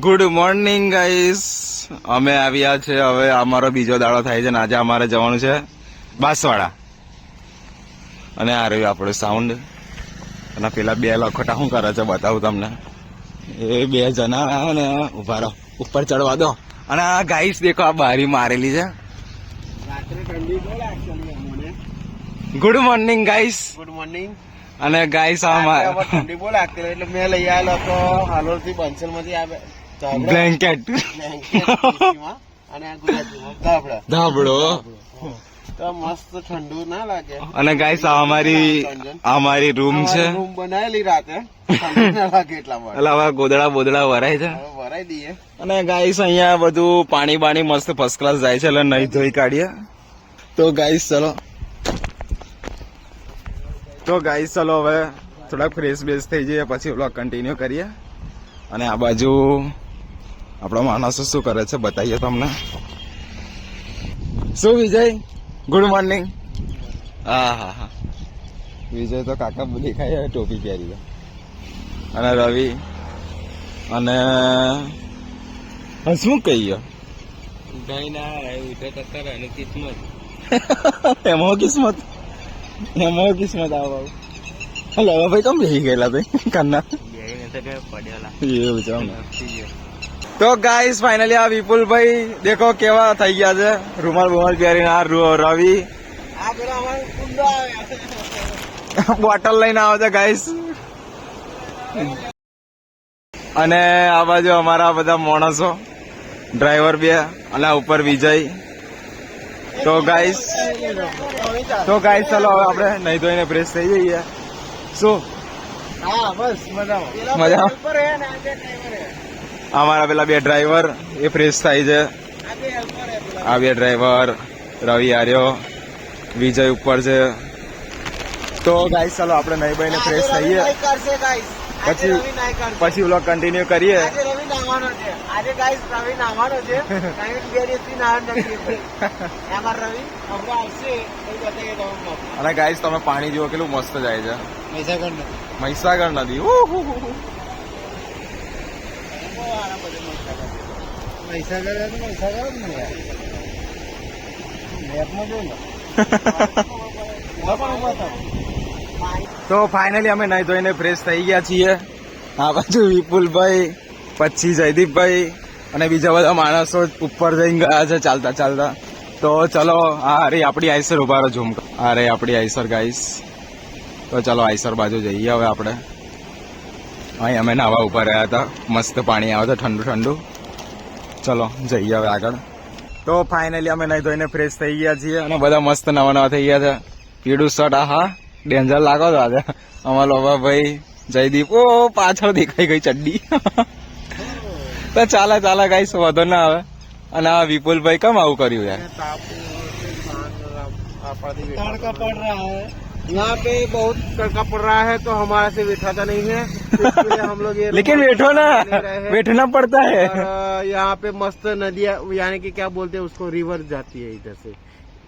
Good morning guys અમે આવ્યા છે હવે અમારો બીજો દાડો થાય છે ને આજે અમારે જવાનું છે બાંસવાડા. અને આ રહ્યું આપણું સાઉન્ડ અને પેલા બે લખોટા શું કરે છે બતાવું તમને. એ બે જણા ને ઊભા રહો. ઉપર ચડવા દો. અને આ ગાઈસ દેખો આ બારી મારેલી છે. Good morning guys good morning અને ગાઈસ આ ઠંડી બહુ લાગતી એટલે મેં લઈ આવેલો તો હાલોલથી બંસલમાંથી આવે. બ્લેન્કેટ અને ધાબળા. તો મસ્ત ઠંડુ ના લાગે. અને ગાઈસ અમારી અમારી રૂમ છે. રૂમ બનાવેલી રાતે. એટલા ગોદડા બોદડા વરાય છે. હવે દઈએ. અને ગાઈસ અહીંયા બધું પાણી બાણી મસ્ત ફર્સ્ટ ક્લાસ જાય છે એટલે નહીં ધોઈ કાઢીએ. તો ગાઈસ ચલો. તો ગાઈસ ચલો હવે થોડાક ફ્રેશ બેસ થઈ જઈએ પછી વ્લોગ કન્ટિન્યુ કરીએ. અને આ બાજુ આપણો માણસો શું કરે છે બતાવીએ તમને. શું વિજય? ગુડ મોર્નિંગ હા હા હા. વિજય તો કાકા દેખાય ટોપી પહેરી. અને રવિ અને શું કહીએ? એમાં કિસ્મત? એમાં કિસ્મત આવો હલો ભાઈ કેમ બેસી ગયેલા ભાઈ? એવું છે. તો ગાઈસ ફાઇનલી આ વિપુલભાઈ દેખો કેવા થઈ ગયા છે. રૂમાલ બુમાલ પહેરીને આ રવિ. બોટલ લઈને આવે છે ગાઈસ અને આ બાજુ અમારા બધા માણસો. ડ્રાઈવર બે અને આ ઉપર વિજય. તો ગાઈસ તો ગાઈસ ચાલો હવે આપણે નહીં ધોઈને ફ્રેશ થઈ જઈએ. શું? હા બસ મજામાં. મજામાં? અમારા પેલા બે ડ્રાઈવર એ ફ્રેશ થાય છે. આ બે ડ્રાઈવર રવિ આર્યો વિજય ઉપર છે. તો ગાઈસ ચાલો આપણે નહીં બહીને ફ્રેશ થઈએ. પછી-. પછી વ્લોગ કન્ટિન્યુ કરીએ. રવિ નાવાનો છે. આજે ગાઈસ રવિ નાવાનો છે. અને ગાઈસ તમે પાણી જુઓ કેટલું મસ્ત જાય છે. મહીસાગર નદી. મહીસાગર નદી. તો. તો ફાઇનલી અમે નહીં ધોઈને ફ્રેશ થઈ ગયા છીએ. આ બાજુ વિપુલભાઈ, પછી જયદીપભાઈ અને બીજા બધા માણસો ઉપર જઈને ગયા છે ચાલતા ચાલતા. તો ચલો અરે આપણી આઈસર ઊભા રહો ઝૂમ અરે આપણી આઈસર ગાઈસ તો ચલો આઈસર બાજુ જઈએ હવે આપણે. અહીં અમે નાવા ઉપર રહ્યા હતા મસ્ત પાણી આવે છે ઠંડુ ઠંડુ ચલો જઈએ હવે આગળ તો ફાઇનલી અમે નહીં ધોઈને ફ્રેશ થઈ ગયા છીએ અને બધા મસ્ત નવા નવા થઈ ગયા છે પીળું શર્ટ આ હા ડેન્જર લાગો તો આજે અમારા લોભા ભાઈ જયદીપ ઓ પાછળ દેખાઈ ગઈ ચડ્ડી તો ચાલે ચાલે કઈ વાંધો ના આવે અને આ વિપુલભાઈ કેમ આવું કર્યું યાર તડકા પડ રહ્યા यहाँ पे बहुत तड़का पड़ रहा है तो हमारे से बैठाता नहीं है। तो हम लोग ये लेकिन बैठो ना। बैठना पड़ता है। यहाँ पे मस्त नदियाँ यानी कि क्या बोलते हैं उसको रिवर जाती है इधर से।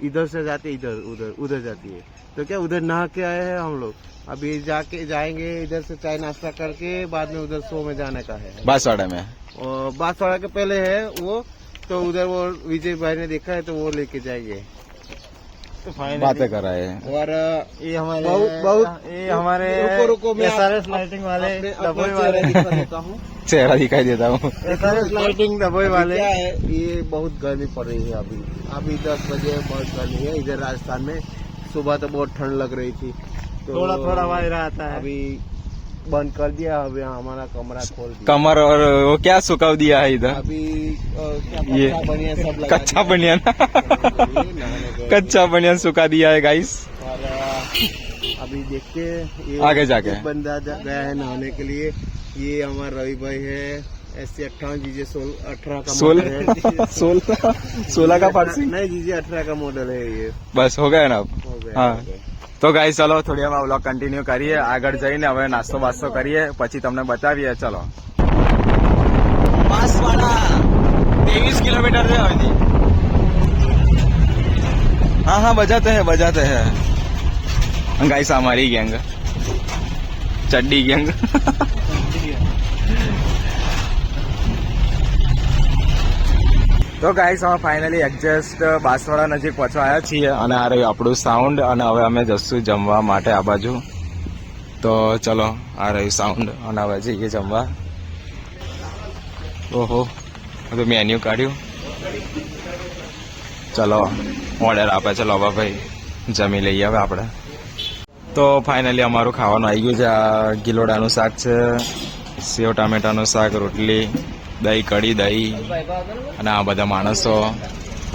इधर से जाती है इधर उधर उधर जाती है। तो क्या उधर नहा के आए हैं हम लोग? अभी जाके जाएँगे इधर से चाय नाश्ता करके बाद में उधर सो में जाने का है। बांसवाड़ा में। और बांसवाड़ा के पहले है वो तो उधर वो विजय भाई ने देखा है तो वो लेके जाएँगे। बातें कर रहे हैं और ये हमारे बहुत बहुत ये हमारे रुको रुको मैं एसआरएस लाइटिंग वाले अपने- दबोई अपना वाले चेहरा दिखा देता हूँ चेहरा दिखाई देता हूँ एसआरएस लाइटिंग दबोई वाले क्या है ये बहुत गर्मी पड़ रही है अभी अभी दस बजे बहुत गर्मी है इधर राजस्थान में सुबह तो बहुत ठंड लग रही थी तो थोड़ा थोड़ा वायरा आता है अभी बंद कर दिया अभी हमारा कमरा खोल दिया। कमर और वो क्या सुखा दिया है इधर? अभी ये कच्चा बनिया कच्चा बनिया सुखा दिया है गाइस और अभी देखते आगे जाके। बंदा गया है नहाने के लिए। ये हमारा रवि भाई है एस सी अट्ठावन जीजे सोलह अठारह का सोलह सोलह सोलह का पार्सी? नहीं जीजे अठारह का मॉडल है ये। बस हो गया ना अब? हो गया हाँ। તો ગાય ચલો થોડી અમે વ્લોગ કન્ટિન્યુ કરીએ. આગળ જઈને હવે નાસ્તો વાસ્તો કરીએ. પછી તમને બતાવીએ. ચલો. ત્રેવીસ કિલોમીટર છે હજી હા હા બજાતે હે બજાતે હે. ગાય સામારી ગેંગ ચડ્ડી ગેંગ તો ગાઈસ અમે ફાઇનલી એડજસ્ટ બાંસવાડા નજીક પહોંચવા આવ્યા છીએ અને આ રહ્યું આપણું સાઉન્ડ અને હવે અમે જશું જમવા માટે આ બાજુ. તો ચલો, આ રહ્યું સાઉન્ડ અને હવે જઈએ જમવા. ઓહો, હવે મેન્યુ કાઢ્યું. ચલો ઓર્ડર આપે છે લોબાભાઈ જમી લઈએ હવે આપણે. તો ફાઇનલી અમારું ખાવાનું આવી ગયું છે. આ ગિલોડાનું શાક છે, સેવ ટામેટાનું શાક, રોટલી દહીં, કઢી, દહીં અને આ બધા માણસો,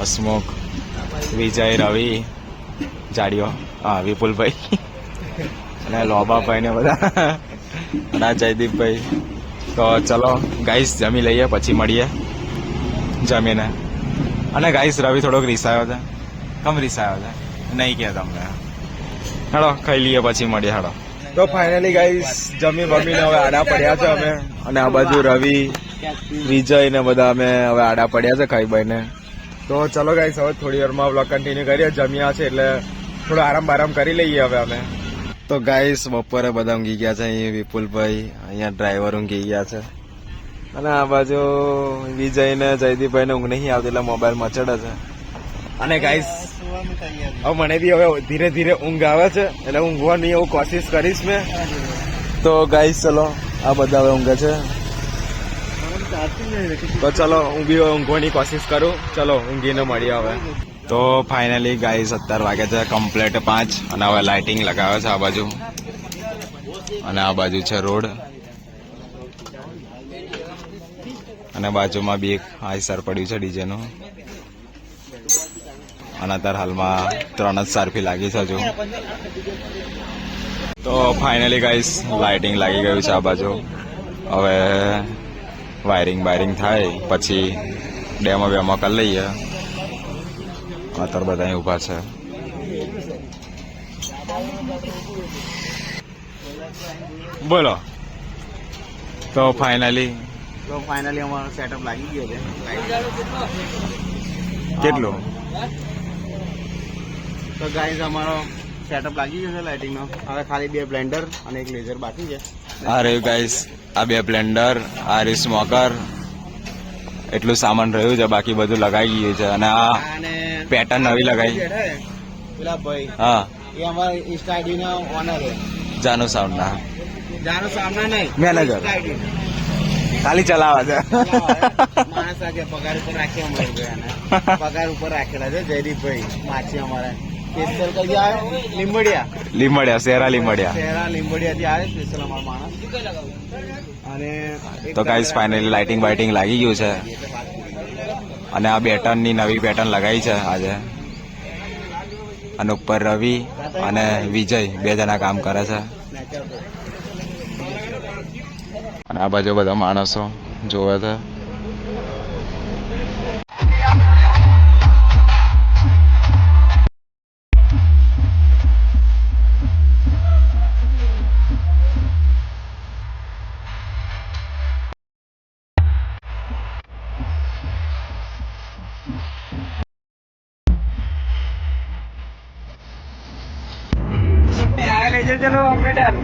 હસમુખ, વિજય, રવિ જાડીઓ હા વિપુલભાઈ અને લોબાભાઈ ને બધા અને જયદીપભાઈ. તો ચલો ગાઈસ જમી લઈએ, પછી મળીએ જમીને. અને ગાઈસ રવિ થોડોક રીસાયો છે. કમ રીસાયો છે? નહીં કે તમને. હેડો, ખાઈ લઈએ, પછી મળીએ, હેડો. તો ફાઇનલી ગાઈસ જમી બમીને હવે આડા પડ્યા છે અમે. અને આ બાજુ રવિ વિજય ને બધા અમે હવે આડા પડ્યા છે ખાઈ ભાઈને તો ચલો ગાઈસ હવે થોડી વારમાં બ્લોક કન્ટિન્યુ કરીએ. જમ્યા છે એટલે થોડો આરામ બારામ કરી લઈએ હવે અમે. તો ગાઈસ બપોરે બધા ઊંઘી ગયા છે અહીં વિપુલભાઈ. અહીંયા ડ્રાઈવર ઊંઘી ગયા છે. અને આ બાજુ વિજય ને જયદીપભાઈ ને ઊંઘ નહીં આવતી એટલે મોબાઈલ મચડે છે. અને ગાઈસ હવે મને બી હવે ધીરે ધીરે ઊંઘ આવે છે. એટલે ઊંઘવાની એવું કોશિશ કરીશ મેં. તો ગાઈસ ચલો, આ બધા હવે ઊંઘે છે. તો ચલો બી ઊંઘવાની કોશિશ કરું. ચલો, ઊંઘીને મળીએ હવે. તો ફાઇનલી ગાઈસ સત્તર વાગે છે કમ્પ્લેટ પાંચ. અને હવે લાઇટિંગ લગાવે છે આ બાજુ. અને આ બાજુ છે રોડ. અને બાજુમાં બી એક આઈસર પડ્યું છે ડીજેનું. અને અત્યારે હાલમાં ત્રણ જ સારફી લાગી છે હજુ. તો ફાઇનલી ગાઈસ લાઇટિંગ લાગી ગયું છે આ બાજુ. હવે વાયરિંગ બાયરિંગ થાય પછી ડેમો બેમો કરી લઈએ. અત્યારે બધા ઊભા ઊભા છે. બોલો. તો ફાઇનલી તો ફાઇનલી અમારો સેટઅપ લાગી ગયો છે. કેટલું? તો ગાઈઝ અમારો સેટઅપ લાગી ગયો છે લાઇટિંગનો હવે ખાલી બે બ્લેન્ડર અને એક લેઝર બાકી છે. આ રહ્યું ગાઈસ આ બે બ્લેન્ડર આ રહ્યું સ્મોકર એટલું સામાન રહ્યું છે બાકી બધું લગાઈ ગયું છે. અને આ પેટર્ન નવી ભાઈ હા. એ અમારા ઇન્સ્ટા આઈડી ના ઓનર જાનુ સાઉન્ડ ના જાનો નહીં મેનેજર ખાલી ચલાવે છે. માણસ આજે પગાર ઉપર રાખી અમારે પગાર ઉપર રાખેલા છે જયદીપભાઈ માછી અમારા. સ્પેશિયલ કઈ આવે લીંબડિયા. લીમડ્યા શેરા લીમડ્યા લીંબડિયા થી આવે સ્પેશિયલ અમારો માણસ. અને તો ગાઈસ ફાઇનલી લાઇટિંગ બાઇટિંગ લાગી ગયું છે. અને આ બેટનની નવી પેટર્ન લગાવી છે આજે. અને ઉપર રવિ અને વિજય બે જણા કામ કરે છે. અને આ બાજુ બધા માણસો જોવે છે. যেন অমলেট আর